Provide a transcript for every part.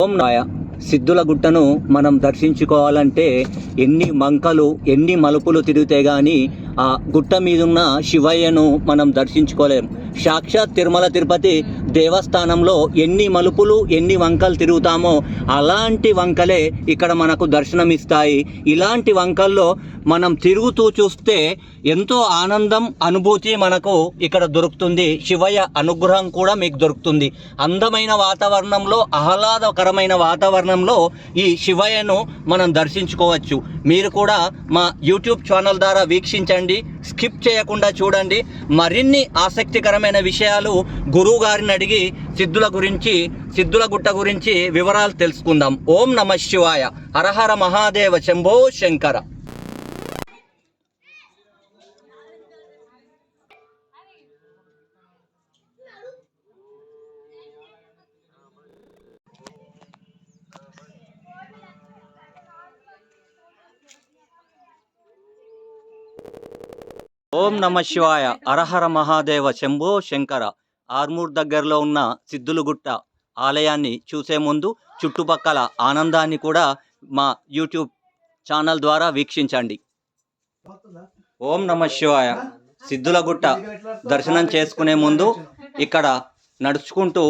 ఓం నాయ. సిద్ధుల గుట్టను మనం దర్శించుకోవాలంటే ఎన్ని మంకలు ఎన్ని మలుపులు తిరిగితే గాని ఆ గుట్ట మీదున్న శివయ్యను మనం దర్శించుకోలేం. సాక్షాత్ తిరుమల తిరుపతి దేవస్థానంలో ఎన్ని మలుపులు ఎన్ని వంకలు తిరుగుతామో అలాంటి వంకలే ఇక్కడ మనకు దర్శనమిస్తాయి. ఇలాంటి వంకల్లో మనం తిరుగుతూ చూస్తే ఎంతో ఆనందం అనుభూతి మనకు ఇక్కడ దొరుకుతుంది. శివయ్య అనుగ్రహం కూడా మీకు దొరుకుతుంది. అందమైన వాతావరణంలో ఆహ్లాదకరమైన వాతావరణంలో ఈ శివయ్యను మనం దర్శించుకోవచ్చు. మీరు కూడా మా యూట్యూబ్ ఛానల్ ద్వారా వీక్షించండి. స్కిప్ చేయకుండా చూడండి మరిన్ని ఆసక్తికరమైన విషయాలు గురువు గారిని అడిగి సిద్ధుల గురించి సిద్ధుల గుట్ట గురించి వివరాలు తెలుసుకుందాం. ఓం నమ శివాయ. హరహర మహాదేవ శంభో శంకర. ఓం నమ శివాయ. అరహర మహాదేవ శంభో శంకర. ఆర్మూర్ దగ్గరలో ఉన్న సిద్ధులుగుట్ట ఆలయాన్ని చూసే ముందు చుట్టుపక్కల ఆనందాన్ని కూడా మా యూట్యూబ్ ఛానల్ ద్వారా వీక్షించండి. ఓం నమ శివాయ. సిద్ధులగుట్ట దర్శనం చేసుకునే ముందు ఇక్కడ నడుచుకుంటూ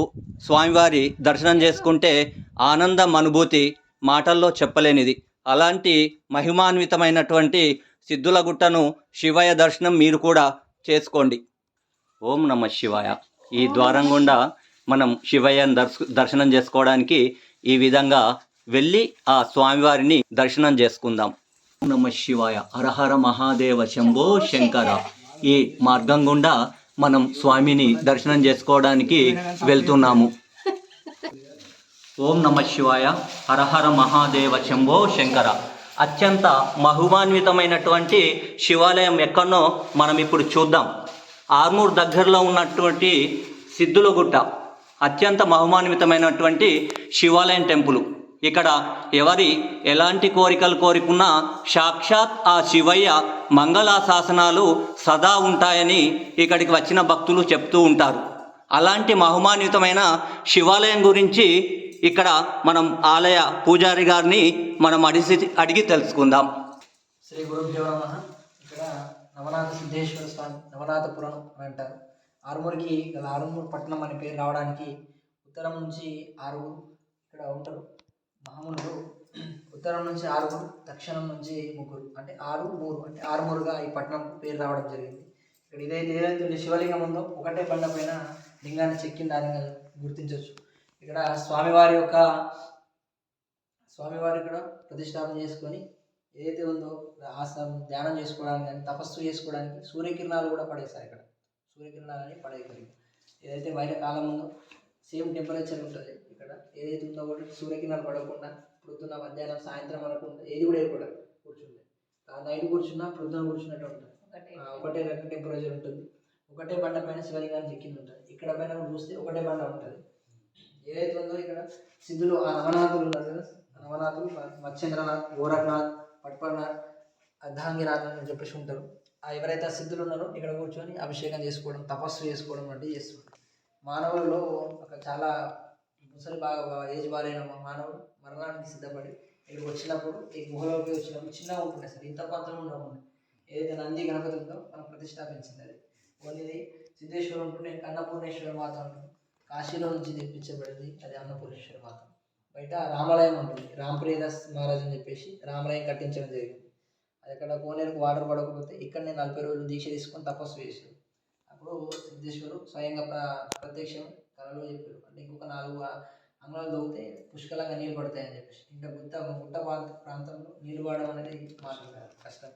స్వామివారి దర్శనం చేసుకుంటే ఆనందం అనుభూతి మాటల్లో చెప్పలేనిది. అలాంటి మహిమాన్వితమైనటువంటి సిద్ధులగుట్టను శివయ్య దర్శనం మీరు కూడా చేసుకోండి. ఓం నమ శివాయ. ఈ ద్వారం గుండా మనం శివయ్యను దర్శ దర్శనం చేసుకోవడానికి ఈ విధంగా వెళ్ళి ఆ స్వామివారిని దర్శనం చేసుకుందాం. ఓం నమ శివాయ. హరహర మహాదేవ శంభో శంకర. ఈ మార్గం గుండా మనం స్వామిని దర్శనం చేసుకోవడానికి వెళ్తున్నాము. ఓం నమ శివాయ. హరహర మహాదేవ శంభో శంకర. అత్యంత మహిమాన్వితమైనటువంటి శివాలయం ఎక్కడనో మనం ఇప్పుడు చూద్దాం. ఆర్మూర్ దగ్గరలో ఉన్నటువంటి సిద్ధులగుట్ట అత్యంత మహిమాన్వితమైనటువంటి శివాలయం టెంపుల్. ఇక్కడ ఎవరి ఎలాంటి కోరికలు కోరుకున్నా సాక్షాత్ ఆ శివయ్య మంగళాశాసనాలు సదా ఉంటాయని ఇక్కడికి వచ్చిన భక్తులు చెప్తూ ఉంటారు. అలాంటి మహిమాన్వితమైన శివాలయం గురించి ఇక్కడ మనం ఆలయ పూజారి గారిని మనం అడిసి అడిగి తెలుసుకుందాం. శ్రీ గురుభ్యో నమ. ఇక్కడ నవనాథ సిద్ధేశ్వర స్వామి నవనాథపురం అని అంటారు. ఆరుమూరికి గల ఆరుమూరు పట్టణం అనే పేరు రావడానికి ఉత్తరం నుంచి ఆరుగురు ఇక్కడ ఉంటారు. మామూలు ఉత్తరం నుంచి ఆరుగురు దక్షిణం నుంచి ముగ్గురు అంటే ఆరు మూడు అంటే ఆరుమూరుగా ఈ పట్టణం పేరు రావడం జరిగింది. ఇక్కడ ఇదైతే ఏదైతే శివలింగం ఉందో ఒకటే బండ పైన లింగాన్ని చెక్కిందని గుర్తించవచ్చు. ఇక్కడ స్వామివారి యొక్క స్వామివారి కూడా ప్రతిష్టాపన చేసుకొని ఏదైతే ఉందో ఆసనం ధ్యానం చేసుకోవడానికి కానీ తపస్సు చేసుకోవడానికి సూర్యకిరణాలు కూడా పడేస్తారు ఇక్కడ. సూర్యకిరణాలని పడేయగలిగి ఏదైతే బయట కాలం ఉందో సేమ్ టెంపరేచర్ ఉంటుంది ఇక్కడ. ఏదైతే ఉందో కూడా సూర్యకిరణాలు పడకుండా పొద్దున్న మధ్యాహ్నం సాయంత్రం వరకు ఏది కూడా ఏర్పడదు కూర్చుంటే. నైట్ కూర్చున్నా ప్రొద్దున కూర్చున్నట్టు ఉంటుంది. ఒకటే. రకం టెంపరేచర్ ఉంటుంది. ఒకటే బండ పైన శివలింగాన్ని చెక్కింది ఉంటుంది. ఇక్కడ పైన చూస్తే ఒకటే బండ ఉంటుంది. ఏదైతే ఉందో ఇక్కడ సిద్ధులు ఆ నవనాథులు ఉన్నారు కదా నవనాథులు మత్స్యేంద్రనాథ్ గోరఖనాథ్ పట్పర్నాథ్ అర్ధాంగినాథ్ అని చెప్పేసి ఉంటారు. ఆ ఎవరైతే ఆ సిద్ధులు ఉన్నారో ఇక్కడ కూర్చొని అభిషేకం చేసుకోవడం తపస్సు చేసుకోవడం వంటివి చేస్తుంటారు. మానవుల్లో ఒక చాలా ముసలి బాగా ఏజ్ బారైన మానవుడు మరణానికి సిద్ధపడి ఇక్కడికి వచ్చినప్పుడు ఈ గుహలోకి వచ్చినప్పుడు చిన్నగా ఉంటుండే సార్. ఇంత పాత్ర ఉండకుండా. ఏదైతే నంది గణపతి ఉందో మనం ప్రతిష్టాపించింది అది. ఓన్లీ సిద్ధేశ్వరం ఉంటుండే కన్నపూర్ణేశ్వరం మాత్రం ఉంటుంది కాశీలో నుంచి తెప్పించబడింది. అది అన్నపూర్ణేశ్వర మాత బయట రామాలయం ఉంటుంది. రాంప్రియదాస్ మహారాజ్ అని చెప్పేసి రామాలయం కట్టించడం జరిగింది. అది అక్కడ కోనేరుకు వాటర్ పడకపోతే ఇక్కడ నేను నలభై రోజులు దీక్ష తీసుకొని తపస్సు చేశారు. అప్పుడు సిద్ధేశ్వరు స్వయంగా ప్ర- ప్రత్యక్షం కళలో చెప్పారు. అంటే ఇంకొక నాలుగు అంగళాలు అంగుళాలు పుష్కలంగా నీళ్ళు పడతాయని చెప్పేసి. ఇంకా గుట్ట గుట్ట ప్రాంతంలో నీళ్ళు పడడం అనేది మాకు కష్టం.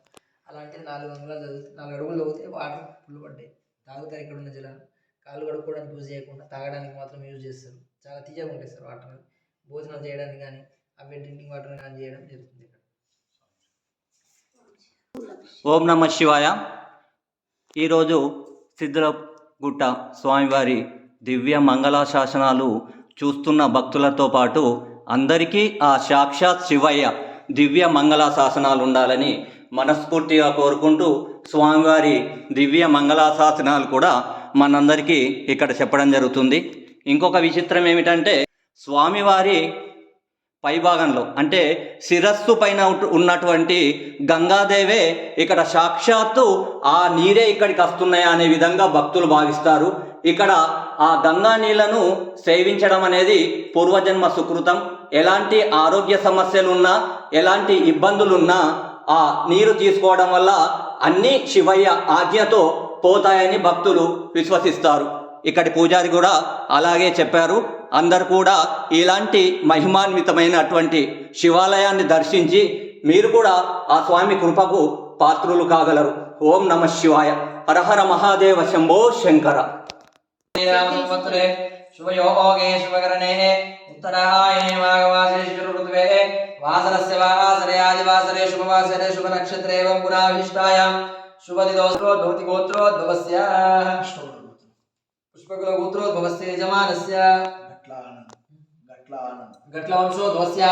అలాంటిది నాలుగు అంగుళాలు చదివితే నాలుగు అడుగులు తోగితే వాటర్ ఫుల్ పడ్డాయి. తాగుతారు ఇక్కడ ఉన్న జలాలు కాళ్ళు కడుక్కోవడానికి యూజ్ చేయకుండా తాగడానికి మాత్రం యూజ్ చేస్తారు. చాలా తీయగా ఉంటాయి సార్ వాటర్ భోజనం చేయడానికి కానీ అవి డ్రింకింగ్ వాటర్ కానీ చేయడం జరుగుతుంది ఇక్కడ. ఓం నమ శివాయ. ఈరోజు సిద్ధులగుట్ట స్వామివారి దివ్య మంగళాశాసనాలు చూస్తున్న భక్తులతో పాటు అందరికీ ఆ సాక్షాత్ శివయ్య దివ్య మంగళాశాసనాలు ఉండాలని మనస్ఫూర్తిగా కోరుకుంటూ స్వామివారి దివ్య మంగళాశాసనాలు కూడా మనందరికీ ఇక్కడ చెప్పడం జరుగుతుంది. ఇంకొక విచిత్రం ఏమిటంటే స్వామివారి పైభాగంలో అంటే శిరస్సు పైన ఉన్నటువంటి గంగాదేవే ఇక్కడ సాక్షాత్తు ఆ నీరే ఇక్కడికి వస్తున్నాయా అనే విధంగా భక్తులు భావిస్తారు. ఇక్కడ ఆ గంగా నీళ్ళను సేవించడం అనేది పూర్వజన్మ సుకృతం. ఎలాంటి ఆరోగ్య సమస్యలున్నా ఎలాంటి ఇబ్బందులున్నా ఆ నీరు తీసుకోవడం వల్ల అన్ని శివయ్య ఆజ్ఞతో పోతాయని భక్తులు విశ్వసిస్తారు. ఇక్కడి పూజారి కూడా అలాగే చెప్పారు. అందరు కూడా ఇలాంటి మహిమాన్వితమైనటువంటి శివాలయాన్ని దర్శించి మీరు కూడా ఆ స్వామి కృపకు పాత్రులు కాగలరు. ఓం నమ శివాయ. హరహర మహాదేవ శంభో శంకర. శుభయోగే శుభకరణే ఉత్తరాయణే మాఘమాసే శుభఋతువే వాసరస్య వాసరే ఆదివాసరే శుభవాసరే శుభనక్షత్రే ఏవం పురాభిష్టాయాం శుభదిదోస్త్రో భవతి గోత్రోద్భవస్య పుష్పకుల గోత్రోద్భవస్య యజమానస్య గట్ల వంశోద్భవస్య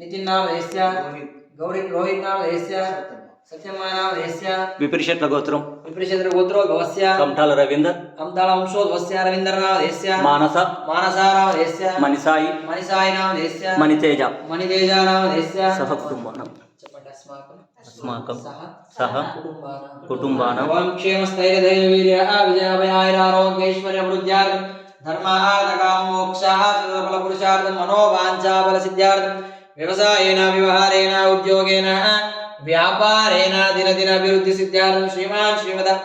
నితిన్ గౌరీ విపరిషత్ల గోత్రం గోత్రోద్భవస్య రవీందర్ మానస మణిసాయి మణితేజ సహ సహ కుటుంబానాం కుటుంబానం ఓం క్షేమస్థైర్యధైర్య విజయాభయాైరారోగ్యైశ్వర్యవృద్ధ్యార్థం ధర్మార్థకామోక్షార్థఫల పురుషార్థం మనోవాంఛాఫల సిద్ధ్యార్థం వ్యవసాయేన వ్యవహారేణ ఉద్యోగేన వ్యాపారేణ దినదిన అభివృద్ధి సిద్ధ్యార్థం శ్రీమాన్ శ్రీమద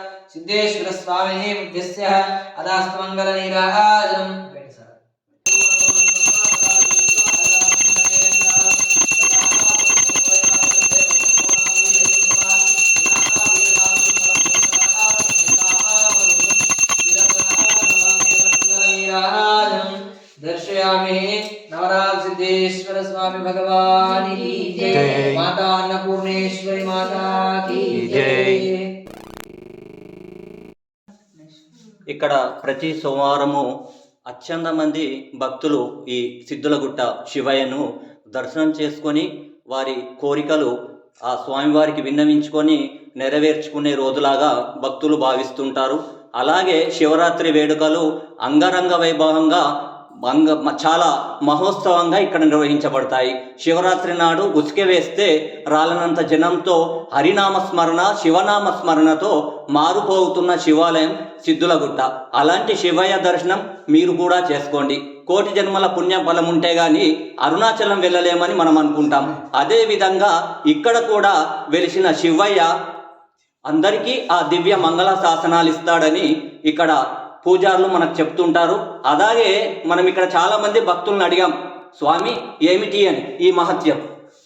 ఇక్కడ ప్రతి సోమవారము అత్యంత మంది భక్తులు ఈ సిద్ధులగుట్ట శివయ్యను దర్శనం చేసుకొని వారి కోరికలు ఆ స్వామివారికి విన్నవించుకొని నెరవేర్చుకునే రోజులాగా భక్తులు భావిస్తుంటారు. అలాగే శివరాత్రి వేడుకలు అంగరంగ వైభవంగా అంగ చాలా మహోత్సవంగా ఇక్కడ నిర్వహించబడతాయి. శివరాత్రి నాడు ఉసుక వేస్తే రాలనంత జనంతో హరినామ స్మరణ శివనామ స్మరణతో మారుపోతున్న శివాలయం సిద్ధులగుట్ట. అలాంటి శివయ్య దర్శనం మీరు కూడా చేసుకోండి. కోటి జన్మల పుణ్య బలం ఉంటే గాని అరుణాచలం వెళ్ళలేమని మనం అనుకుంటాం. అదే విధంగా ఇక్కడ కూడా వెలిసిన శివయ్య అందరికీ ఆ దివ్య మంగళ శాసనాలు ఇస్తాడని ఇక్కడ పూజారులు మనకు చెప్తుంటారు. అలాగే మనం ఇక్కడ చాలామంది భక్తులను అడిగాం స్వామి ఏమిటి అని? ఈ మహత్యం.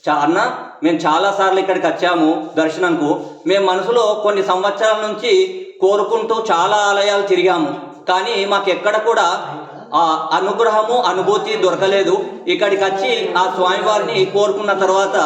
చా అన్న మేము చాలాసార్లు ఇక్కడికి వచ్చాము దర్శనంకు. మేము మనసులో కొన్ని సంవత్సరాల నుంచి కోరుకుంటూ చాలా ఆలయాలు తిరిగాము. కానీ మాకు ఎక్కడ కూడా ఆ అనుగ్రహము అనుభూతి దొరకలేదు. ఇక్కడికి వచ్చి ఆ స్వామివారిని కోరుకున్న తర్వాత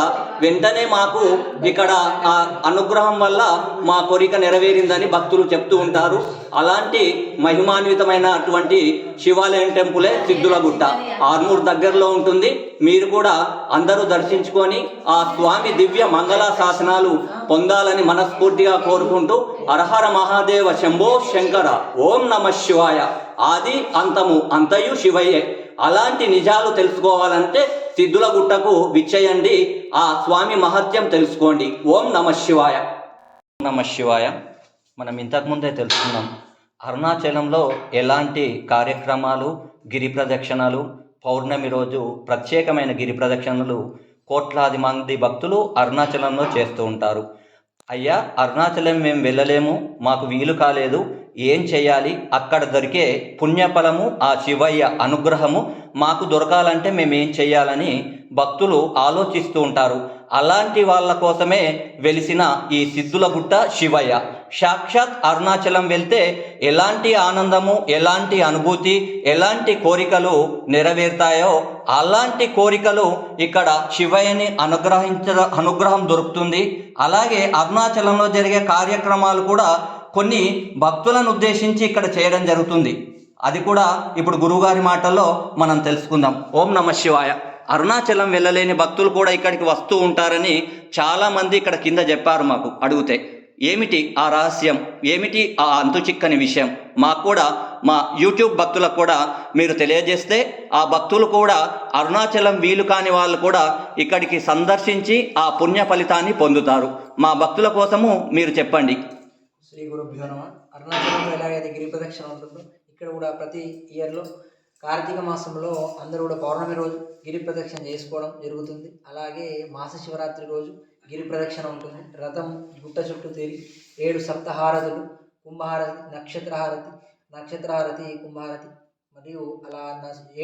వెంటనే మాకు ఇక్కడ ఆ అనుగ్రహం వల్ల మా కోరిక నెరవేరిందని భక్తులు చెప్తూ ఉంటారు. అలాంటి మహిమాన్వితమైనటువంటి శివాలయం టెంపులే సిద్ధులగుట్ట. ఆర్మూర్ దగ్గరలో ఉంటుంది. మీరు కూడా అందరూ దర్శించుకొని ఆ స్వామి దివ్య మంగళ శాసనాలు పొందాలని మనస్ఫూర్తిగా కోరుకుంటూ అరహర మహాదేవ శంభో శంకర. ఓం నమ శివాయ. ఆది అంతము అంతయు శివయ్యే అలాంటి నిజాలు తెలుసుకోవాలంటే సిద్ధుల గుట్టకు విచ్చేయండి. ఆ స్వామి మహత్యం తెలుసుకోండి. ఓం నమ శివాయ. నమ శివాయ. మనం ఇంతకుముందే తెలుసుకున్నాం. అరుణాచలంలో ఎలాంటి కార్యక్రమాలు గిరి ప్రదక్షిణలు పౌర్ణమి రోజు ప్రత్యేకమైన గిరి ప్రదక్షిణలు కోట్లాది మంది భక్తులు అరుణాచలంలో చేస్తూ ఉంటారు. అయ్యా అరుణాచలం మేము వెళ్ళలేము మాకు వీలు కాలేదు. ఏం చేయాలి అక్కడ దొరికే పుణ్యఫలము ఆ శివయ్య అనుగ్రహము మాకు దొరకాలంటే మేము ఏం చేయాలని భక్తులు ఆలోచిస్తూ ఉంటారు. అలాంటి వాళ్ళ కోసమే వెలిసిన ఈ సిద్ధుల గుట్ట శివయ్య. సాక్షాత్ అరుణాచలం వెళ్తే ఎలాంటి ఆనందము ఎలాంటి అనుభూతి ఎలాంటి కోరికలు నెరవేరుతాయో అలాంటి కోరికలు ఇక్కడ శివయ్యని అనుగ్రహించ అనుగ్రహం దొరుకుతుంది. అలాగే అరుణాచలంలో జరిగే కార్యక్రమాలు కూడా కొన్ని భక్తులను ఉద్దేశించి ఇక్కడ చేయడం జరుగుతుంది. అది కూడా ఇప్పుడు గురువుగారి మాటల్లో మనం తెలుసుకుందాం. ఓం నమ శివాయ. అరుణాచలం వెళ్ళలేని భక్తులు కూడా ఇక్కడికి వస్తూ ఉంటారని చాలామంది ఇక్కడ కింద చెప్పారు మాకు అడిగితే. ఏమిటి ఆ రహస్యం? ఏమిటి ఆ అంతు చిక్కని విషయం? మాకు కూడా మా యూట్యూబ్ భక్తులకు కూడా మీరు తెలియజేస్తే ఆ భక్తులు కూడా అరుణాచలం వీలు కాని వాళ్ళు కూడా ఇక్కడికి సందర్శించి ఆ పుణ్య ఫలితాన్ని పొందుతారు. మా భక్తుల కోసము మీరు చెప్పండి. శ్రీ గురుభ్యో నమ. అరుణాచలంలో ఎలాగైతే గిరి ప్రదక్షిణ ఉంటుందో. ఇక్కడ కూడా ప్రతి ఇయర్లో కార్తీక మాసంలో అందరూ కూడా పౌర్ణమి రోజు గిరి ప్రదక్షిణ చేసుకోవడం జరుగుతుంది. అలాగే మాస శివరాత్రి రోజు గిరి ప్రదక్షిణ ఉంటుంది. రథం గుట్ట చుట్టూ తిరిగి ఏడు సప్తహారతులు కుంభహారతి నక్షత్రహారతి నక్షత్రహారతి కుంభహారతి మరియు అలా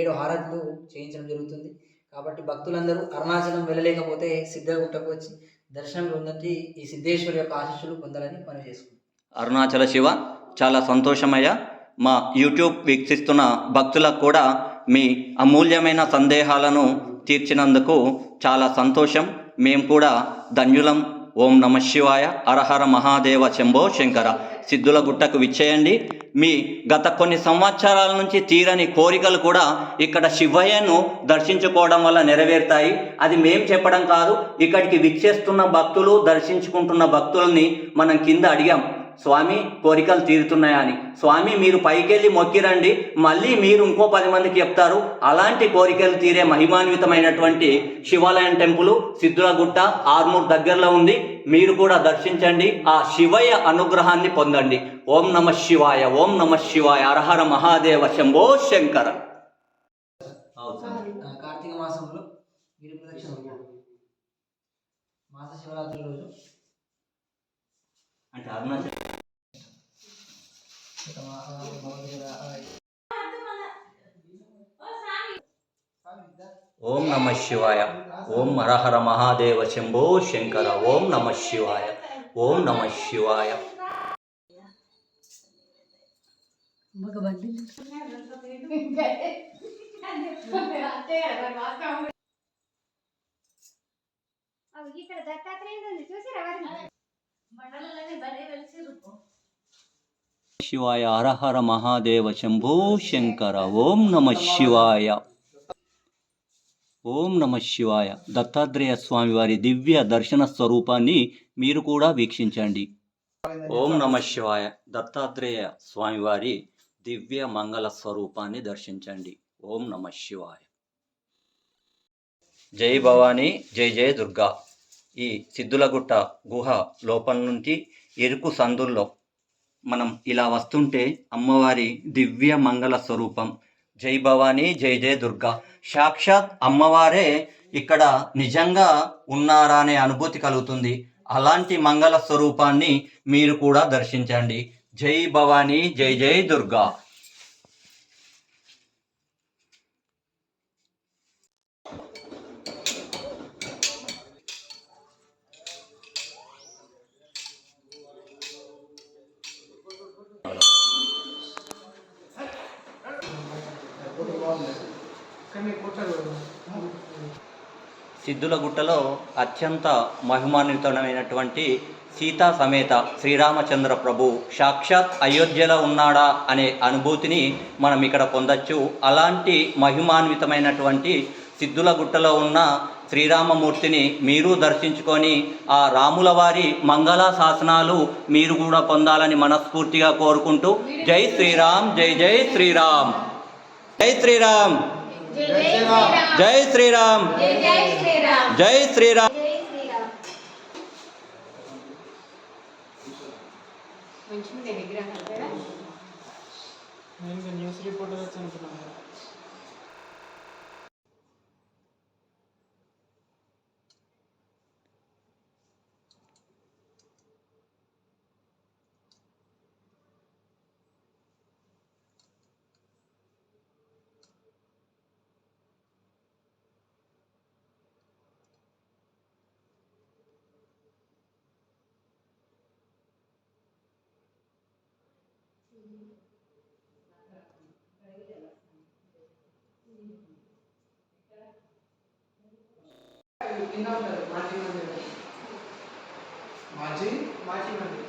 ఏడు హారతులు చేయించడం జరుగుతుంది. కాబట్టి భక్తులందరూ అరుణాచలం వెళ్ళలేకపోతే సిద్ధగుట్టకు వచ్చి దర్శనం పొందండి. ఈ సిద్ధేశ్వరి యొక్క ఆశీస్సులు పొందాలని మనం చేసుకుంటాం అరుణాచల శివ చాలా సంతోషమయ్యా. మా యూట్యూబ్ వీక్షిస్తున్న భక్తులకు కూడా మీ అమూల్యమైన సందేహాలను తీర్చినందుకు చాలా సంతోషం. మేము కూడా ధన్యులం. ఓం నమ శివాయ. అరహర మహాదేవ శంభో శంకర. సిద్ధుల గుట్టకు విచ్చేయండి. మీ గత కొన్ని సంవత్సరాల నుంచి తీరని కోరికలు కూడా ఇక్కడ శివయ్యను దర్శించుకోవడం వల్ల నెరవేరుతాయి. అది మేం చెప్పడం కాదు ఇక్కడికి విచ్చేస్తున్న భక్తులు దర్శించుకుంటున్న భక్తుల్ని మనం కింద అడిగాం. స్వామి కోరికలు తీరుతున్నాయా అని స్వామి మీరు పైకెళ్ళి మొక్కిరండి. మళ్ళీ మీరు ఇంకో పది మందికి చెప్తారు. అలాంటి కోరికలు తీరే మహిమాన్వితమైనటువంటి శివాలయం టెంపుల్ సిద్ధులగుట్ట ఆర్మూర్ దగ్గరలో ఉంది. మీరు కూడా దర్శించండి. ఆ శివయ్య అనుగ్రహాన్ని పొందండి. ఓం నమ శివాయ ఓం నమ శివాయ అరహర మహాదేవ శంభో శంకర. కార్తీక మాసంలో గిరి ప్రదక్షిణ ఉంటుంది మాస శివరాత్రి రోజు. అంటే అరుణాచల్ ఇక మా- ఆ, మా దగ్గర, ఆ, ఓం నమ శివాయ ఓం హరహర మహాదేవ శంభో శంకర ఓం నమ శివాయ ఓం నమ శివాయ అవి శివాయ హరహర మహాదేవ శంభో శంకర. ఓం నమ శివాయ. ఓం నమ శివాయ. దత్తాత్రేయ స్వామి వారి దివ్య దర్శన స్వరూపాన్ని మీరు కూడా వీక్షించండి. ఓం నమ శివాయ. దత్తాత్రేయ స్వామివారి దివ్య మంగళ స్వరూపాన్ని దర్శించండి. ఓం నమ శివాయ. జై భవానీ. జై జయ దుర్గా. ఈ సిద్ధులగుట్ట గుహ లోపల నుంచి ఎరుకు సందుల్లో మనం ఇలా వస్తుంటే అమ్మవారి దివ్య మంగళ స్వరూపం. జై భవానీ జై జయ దుర్గా. సాక్షాత్ అమ్మవారే ఇక్కడ నిజంగా ఉన్నారా అనే అనుభూతి కలుగుతుంది. అలాంటి మంగళ స్వరూపాన్ని మీరు కూడా దర్శించండి. జై భవానీ జై జై దుర్గా. సిద్ధుల గుట్టలో అత్యంత మహిమాన్వితమైనటువంటి సీతా సమేత శ్రీరామచంద్ర ప్రభు సాక్షాత్ అయోధ్యలో ఉన్నాడా అనే అనుభూతిని మనం ఇక్కడ పొందొచ్చు. అలాంటి మహిమాన్వితమైనటువంటి సిద్ధుల గుట్టలో ఉన్న శ్రీరామమూర్తిని మీరు దర్శించుకొని ఆ రాముల వారి మంగళ శాసనాలు మీరు కూడా పొందాలని మనస్ఫూర్తిగా కోరుకుంటూ జై శ్రీరామ్ జై జై శ్రీరామ్. జై శ్రీరామ్ జై జై శ్రీరామ్ శ్రీరామ్ జై జై శ్రీరామ్ జై శ్రీరామ్ జై శ్రీరామ్ మంచిగా విగ్రహం కదా నేను న్యూస్ రిపోర్టర్ వచ్చి అనుకున్నాను కింద ఉంటుంది మాజీ మందిరం మాజీ మాజీ మందిరం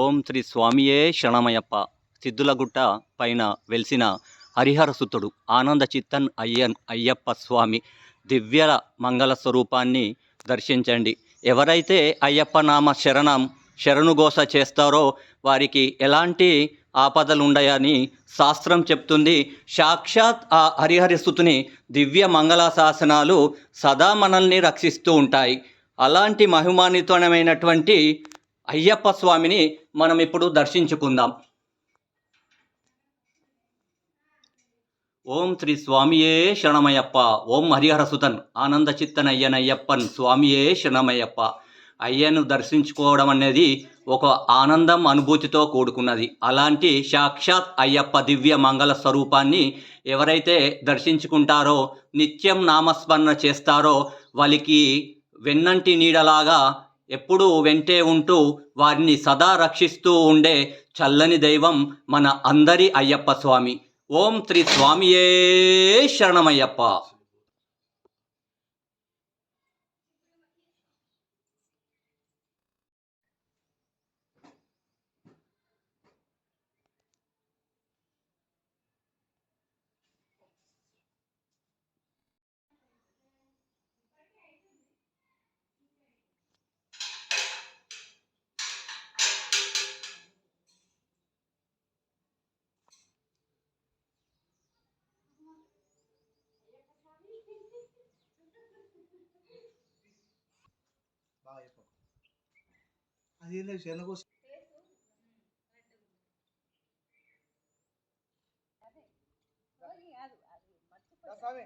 ఓం శ్రీ స్వామియే శరణమయ్యప్ప. సిద్ధులగుట్ట పైన వెలిసిన హరిహర సుతుడు ఆనంద చిత్తన్ అయ్యన్ అయ్యప్ప స్వామి దివ్య మంగళ స్వరూపాన్ని దర్శించండి. ఎవరైతే అయ్యప్ప నామ శరణం శరణుఘోష చేస్తారో వారికి ఎలాంటి ఆపదలు ఉండయని శాస్త్రం చెప్తుంది. సాక్షాత్ ఆ హరిహర సుతుని దివ్య మంగళ శాసనాలు సదా మనల్ని రక్షిస్తూ ఉంటాయి. అలాంటి మహిమాన్వితమైనటువంటి అయ్యప్ప స్వామిని మనం ఇప్పుడు దర్శించుకుందాం. ఓం శ్రీ స్వామియే శరణమయ్యప్ప ఓం హరిహర సుతన్ ఆనంద చిత్తనయ్యనయ్యప్పన్ స్వామియే శరణమయ్యప్ప. అయ్యను దర్శించుకోవడం అనేది ఒక ఆనందం అనుభూతితో కూడుకున్నది. అలాంటి సాక్షాత్ అయ్యప్ప దివ్య మంగళ స్వరూపాన్ని ఎవరైతే దర్శించుకుంటారో నిత్యం నామస్మరణ చేస్తారో వాళ్ళకి వెన్నంటి నీడలాగా ఎప్పుడూ వెంటే ఉంటూ వారిని సదా రక్షిస్తూ ఉండే చల్లని దైవం మన అందరి అయ్యప్ప స్వామి. ఓం శ్రీ స్వామియే శరణమయ్యప్ప బాగా చెప్పు. అది ఏందో శనగ స్వామి.